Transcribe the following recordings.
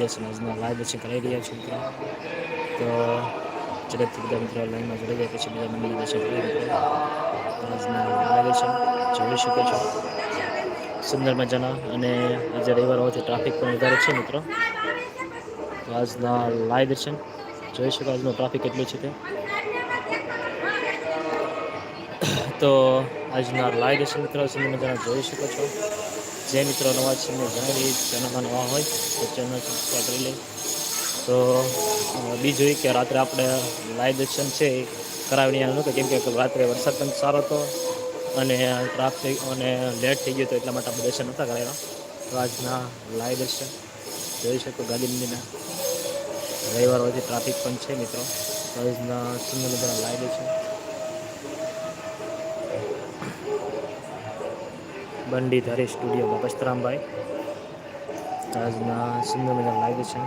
દર્શન આજના લાઈવ દર્શન કરાવી રહ્યા છું મિત્રો. તો ઝડપથી બધા મિત્રો લાઈનમાં જોડાઈ જાય, પછી બધા મંદિરના દર્શન કરી મિત્રો આજના દર્શન જોઈ શકો છો. સુંદર મજાના અને આજે રવિવાર હોવાથી ટ્રાફિક પણ વધારે છે મિત્રો. તો આજના લાઈવ દર્શન જોઈ શકો આજનું ટ્રાફિક કેટલો છે તે. તો આજના લાઈવ દર્શન મિત્રો, સુંદર મજાના, જોઈ શકો છો. જે મિત્રો, નવા છે એમને જણાવી ચેનલમાં નવા હોય, તો ચેનલ સબસ્ક્રાઈબ કરી લે. તો બીજું કે રાત્રે આપણે લાઈવ દર્શન છે એ કરાવીને નહોતું કેમ કે રાત્રે વરસાદ પણ સારો હતો અને ટ્રાફિક અને લેટ થઈ ગયું તો એટલા માટે આપણે દર્શન નહોતા કરાવ્યા. તો આજના લાઈવ દર્શન જોઈ શકો ગાંધી મંદિરના. રવિવાર હોવાથી ટ્રાફિક પણ છે મિત્રો. તો આજના સુંદર મજાના લાઈવ દર્શન. બંડીધારી સ્ટુડિયો પસ્તરામભાઈ આજના સુંદર મજાના લાઈવ છે.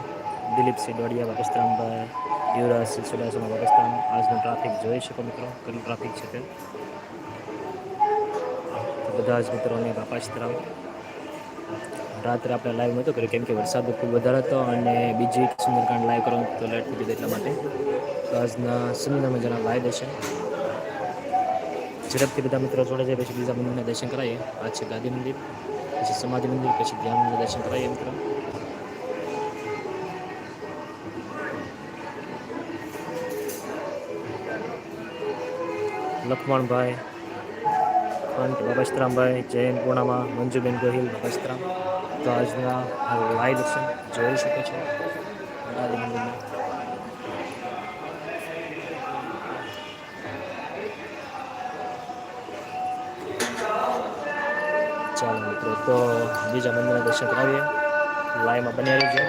દિલીપસિંહ ડોડિયા પસ્તરામભાઈ યુવરાજસિંહ સુડાસમાં બાપસ્તરામ આજનું ટ્રાફિક જોઈ શકો મિત્રો, કેટલું ટ્રાફિક છે તે. બધા જ મિત્રોને બાપાસ્તરામ રાત્રે આપણે લાઈવ નહોતો કર્યો, કેમ કે વરસાદ ખૂબ વધારે હતો અને બીજી સુંદરકાંડ લાઈવ કરવાનું તો લેટ થઈ ગયું એટલા માટે. આજના સુંદર મજાના લાઈવ છે. ઝડપથી બધા મિત્રો જોડે જાય પછી બીજા મંદિરના દર્શન કરાવીએ. આ છે ગાંધી મંદિર, પછી સમાધિ મંદિર, પછી ધ્યાનના દર્શન કરાવીએ મિત્રો. લખમણભાઈ પંત બાબસ્તરામભાઈ જૈન પૂર્ણામાં મંજુબેન ગોહિલ બાબસ્તરામ તો આજના લાઈવ દર્શન જોઈ શકે છે. ગાંધી મંદિરના. ચાલો મિત્રો, તો બીજા મંદિરના દર્શન કરાવીએ. લાઈવમાં બની રહીજો.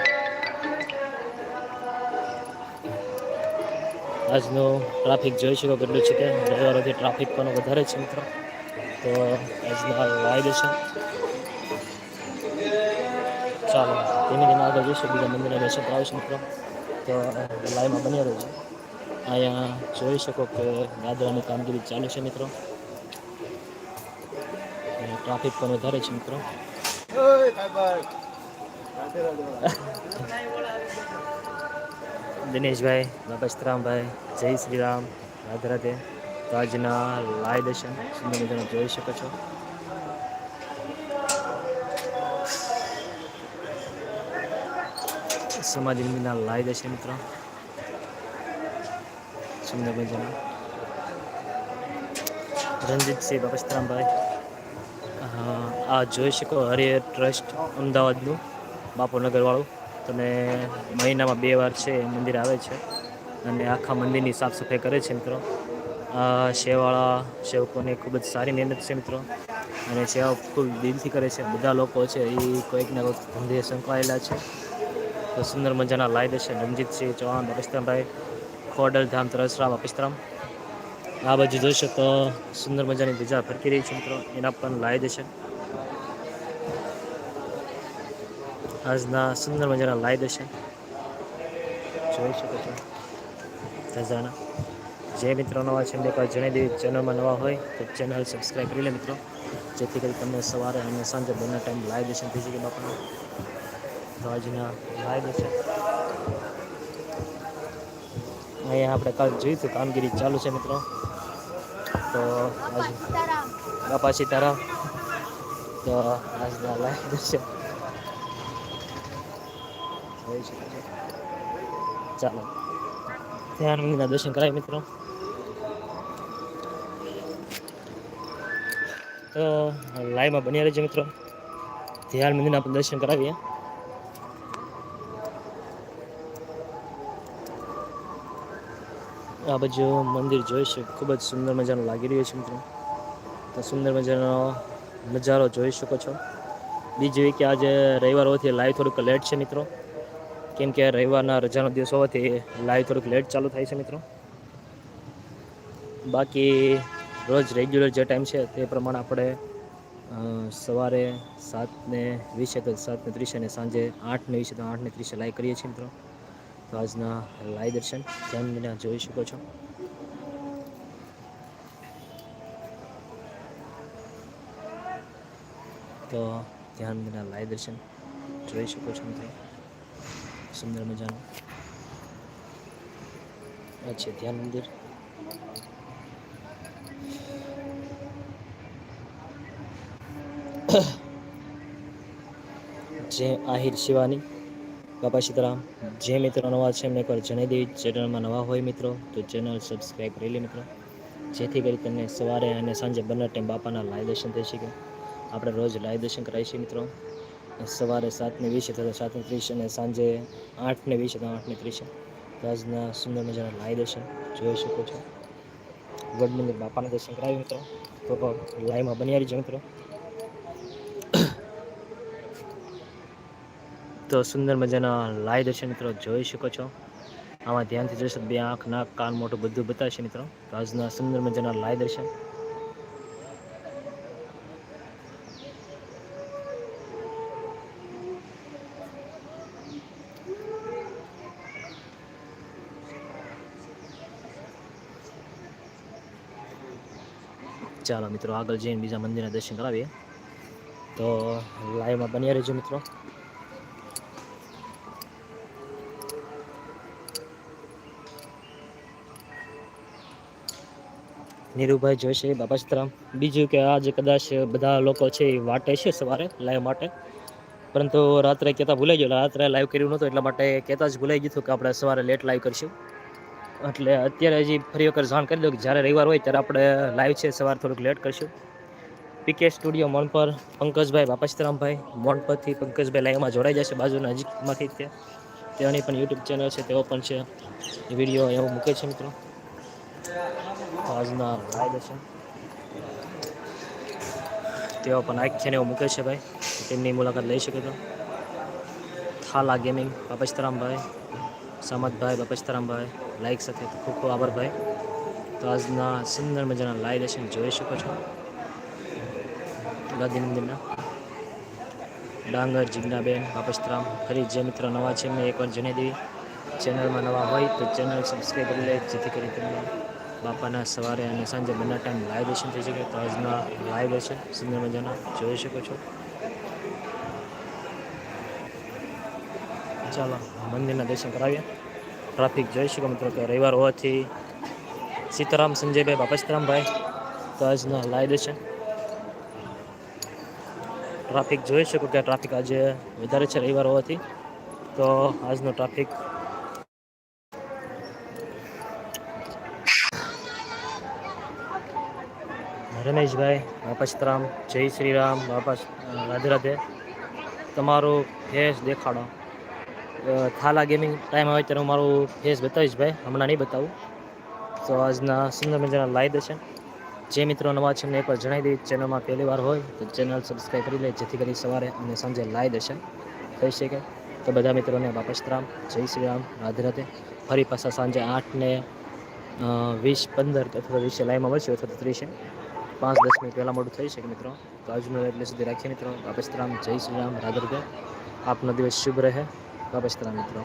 આજનું ટ્રાફિક જોઈ શકો કેટલું છે કે રવિવારોથી ટ્રાફિક પણ વધારે છે મિત્રો. તો આજના લાઈ દેશે ચાલો, ધીમે ધીમે આગળ જઈશું, બીજા મંદિરના દર્શન કરાવીશું મિત્રો. તો લાઈવમાં બની રહેજો. અહીંયા જોઈ શકો કે ગાદરાની કામગીરી ચાલુ છે મિત્રો. ટ્રાફિક પણ વધારે છે મિત્રો. દિનેશભાઈ બાબસ્તરામભાઈ જય શ્રી રામ રાધે રાધે. તો આજના લાઈવ દર્શન સુંદર મજાના જોઈ શકો છો. સમાજ મંદિરના લાઈવ દર્શન મિત્રો. સુંદર મજાના. રણજીતસિંહ બાબસ્તરામભાઈ આ જોઈ શકો હરિહર ટ્રસ્ટ, અમદાવાદનું, બાપુનગરવાળું. તમે મહિનામાં બે વાર છે મંદિર આવે છે. અને આખા મંદિરની સાફ સફાઈ કરે છે મિત્રો. આ સેવાળા સેવકોની ખૂબ જ સારી મહેનત છે મિત્રો. અને સેવા ખૂબ દિલથી કરે છે. બધા લોકો છે, એ કોઈકના કોઈક ધંધે સંકળાયેલા છે. તો સુંદર મજાના લાઈ છે. રણજીતસિંહ ચૌહાણ પાકિસ્તાનભાઈ ખોડલ, ધામ, તરસરામ પાકિસ્તાન આ બાજુ જોઈ તો સુંદર મજાની ધજા ફરકી રહી છે મિત્રો. એના પણ લાઈ છે. આજના સુંદર મજાના લાઈ દર્શન. જોઈ શકો છો. ધજાના જે મિત્રો નવા છે એકવાર જણાવી દેવી ચેનલમાં નવા હોય, તો ચેનલ સબસ્ક્રાઈબ કરી લે મિત્રો. જેથી કરી તમને સવારે અને સાંજે બંને ટાઈમ લાઈવ દર્શન થઈ શકે બાપાના. તો આજના લાઈવ દર્શન. અહીંયા આપણે કાલ જોયું હતું કામગીરી ચાલુ છે મિત્રો. તો આજ બાપા સીતારામ. તો આજના લાઈવ દર્શન. શકો છો. ચાલો. ધ્યાન મંદિરના દર્શન કરાય મિત્રો. તો લાઈવમાં બન્યા રહેજો મિત્રો. ધ્યાન મંદિરના આપણે દર્શન કરાવીએ. આ બાજુ મંદિર જોઈ છે ખૂબ જ સુંદર મજાનું લાગી રહ્યું છે મિત્રો. તો સુંદર મજાનો નજારો જોઈ શકો છો. બીજું કે આજે રવિવાર હોવાથી લાઈવ થોડુંક લેટ છે મિત્રો. કેમ કે રવિવારના રજાનો દિવસ હોવાથી લાઈવ થોડુંક લેટ ચાલુ થાય છે મિત્રો. બાકી રોજ રેગ્યુલર જે ટાઈમ છે તે પ્રમાણે આપણે સવારે સાતને વીસે તો સાતને ત્રીસે અને સાંજે આઠને વીસે તો આઠને ત્રીસે લાઈવ કરીએ છીએ મિત્રો. તો આજના લાઈવ દર્શન ધ્યાન જોઈ શકો છો. તો ધ્યાન લાઈવ દર્શન જોઈ શકો છો મિત્રો. સુંદર મજાનું. આ છે ધ્યાન મંદિર. જે આહિર શિવાની. બાપા સીતારામ જે મિત્રો, નવા છે એમને એકવાર જણાવી દેવી ચેનલમાં નવા હોય મિત્રો, તો ચેનલ સબસ્ક્રાઈબ કરી લે મિત્રો. જેથી કરી તમને સવારે અને સાંજે બંને ટાઈમ બાપાના લાઈવ દર્શન થઈ શકે. આપણે રોજ લાઈવ દર્શન કરાવીએ છીએ મિત્રો. સવારે સાતને વીસે થતા સાતને ત્રીસ અને સાંજે આઠને વીસે તો આઠને ત્રીસે રાજના સુંદર મજાના લાઈ દર્શન જોઈ શકો છો. ગઢ મંદિર બાપાના દર્શન કરાવી મિત્રો. તો લાઈમાં બનિયારી છે મિત્રો. તો સુંદર મજાના લાઈ દર્શન મિત્રો જોઈ શકો છો. આમાં ધ્યાનથી જોશો બે આંખ, નાક, કાન મોટું બધું બતાવશે મિત્રો. તો આજના સુંદર મજાના લાઈ દર્શન. ચાલો મિત્રો, આગળ જઈને બીજા મંદિરના દર્શન કરાવીએ. તો લાઈવમાં બન્યા રહેજો મિત્રો. નીરુભાઈ જોશે, બાપા સીતારામ. બીજું કે આજે કદાચ બધા લોકો છે એ વાટે છે સવારે લાઈવ માટે. પરંતુ રાત્રે કહેતા ભૂલાઈ ગયો રાત્રે લાઈવ કર્યું નહોતું, એટલા માટે કહેતા જ ભૂલાઈ ગયું કે આપણે સવારે લેટ લાઈવ કરશું. એટલે અત્યારે હજી ફરી વખત જાણ કરી દઉં કે જ્યારે રવિવાર હોય ત્યારે આપણે લાઈવ છે, સવારે થોડુંક લેટ કરશું. પીકે સ્ટુડિયો મોણપર પંકજભાઈ બાપા સીતારામભાઈ મોણપરથી પંકજભાઈ લાઈવમાં જોડાઈ જશે બાજુના નજીકમાંથી તે. તેની પણ યુટ્યુબ ચેનલ છે, તેઓ પણ છે. એ વીડિયો એવો મૂકે છે મિત્રો. આજના લાઈવ છે. તેઓ પણ આખ્યાને એવું મૂકે છે ભાઈ. તેમની મુલાકાત લઈ શકે તો. થાલા ગેમિંગ બાપસ્તરામભાઈ સમદભાઈ બાપસ્તરામભાઈ લાઈક સાથે ખૂબ ખૂબ આભાર ભાઈ. તો આજના સુંદર મજાના લાઈવ દર્શન જોઈ શકો છો. ગાંધી મંદિરના ડાંગર જીજ્ઞાબેન બાપસ્તરામ ફરી જે મિત્રો નવા છે, મેં એકવાર જણાવી દેવી. ચેનલમાં નવા હોય તો ચેનલ સબસ્ક્રાઈબ કરી લે, જેથી કરી તમને બાપાના સવારે અને સાંજે બંને ટાઈમ લાઈવ દર્શન થઈ શકે. તો આજના લાઈવ દર્શન સુંદર મજાના જોઈ શકો છો. ચાલો મંદિરના દર્શન કરાવીએ. ટ્રાફિક જોઈ શકો મિત્રો કે રવિવાર હોવાથી સીતારામ, સંજયભાઈ બાપસ્તરામભાઈ સીતારામભાઈ તો આજના લાઈવ છે. ટ્રાફિક જોઈ શકો કે ટ્રાફિક આજે વધારે છે રવિવાર હોવાથી. તો આજનો ટ્રાફિક રમેશભાઈ બાપસ્તરામ જય શ્રી રામ, બાપા રાધે રાધે. તમારું ફેસ દેખાડો. થાલા ગેમિંગ ટાઈમ આવે ત્યારે હું મારું ફેસ બતાવીશ ભાઈ. હમણાં નહીં બતાવું. તો આજના સુંદર મજાના લાઈવ દર્શન. જે મિત્રો નવા છે એમને એકવાર જણાવી દઈએ. ચેનલમાં પહેલી વાર હોય તો ચેનલ સબસ્ક્રાઈબ કરી લે, જેથી કરી સવારે અને સાંજે લાઈવ દર્શન થઈ શકે. તો બધા મિત્રોને બાપસ્તરામ જય શ્રી રામ. રાધે રાધે. ફરી પાછા સાંજે આઠને વીસ, પંદર અથવા વીસે લાઈવમાં મળશે અથવા ત્રીસે. પાંચ, દસ મિનિટ પહેલાં મોડું થઈ શકે મિત્રો. તો આજનું એટલે સુધી રાખીએ મિત્રો. બાપસ્તરામ જય શ્રી રામ. રાધે રાધે. આપનો દિવસ શુભ રહે. બાપા સીતારામ મિત્રો